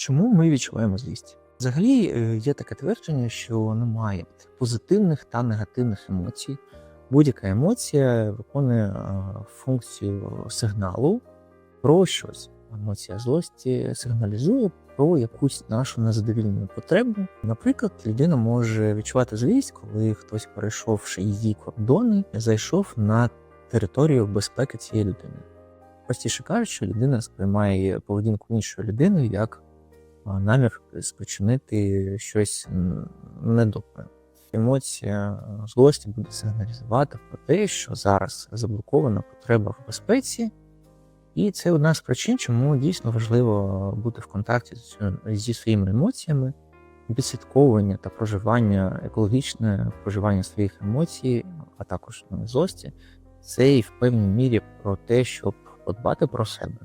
Чому ми відчуваємо злість? Взагалі е, є таке твердження, що немає позитивних та негативних емоцій. Будь-яка емоція виконує е, функцію сигналу про щось. Емоція злості сигналізує про якусь нашу незадовільну потребу. Наприклад, людина може відчувати злість, коли хтось, перейшовши її кордони, зайшов на територію безпеки цієї людини. Простіше кажучи, людина сприймає поведінку іншої людини як намір спричинити щось недобре. Емоція злості буде сигналізувати про те, що зараз заблокована потреба в безпеці, і це одна з причин, чому дійсно важливо бути в контакті зі своїми емоціями, відслідковування та проживання, екологічне проживання своїх емоцій, а також ну, злості, це і в певній мірі про те, щоб подбати про себе.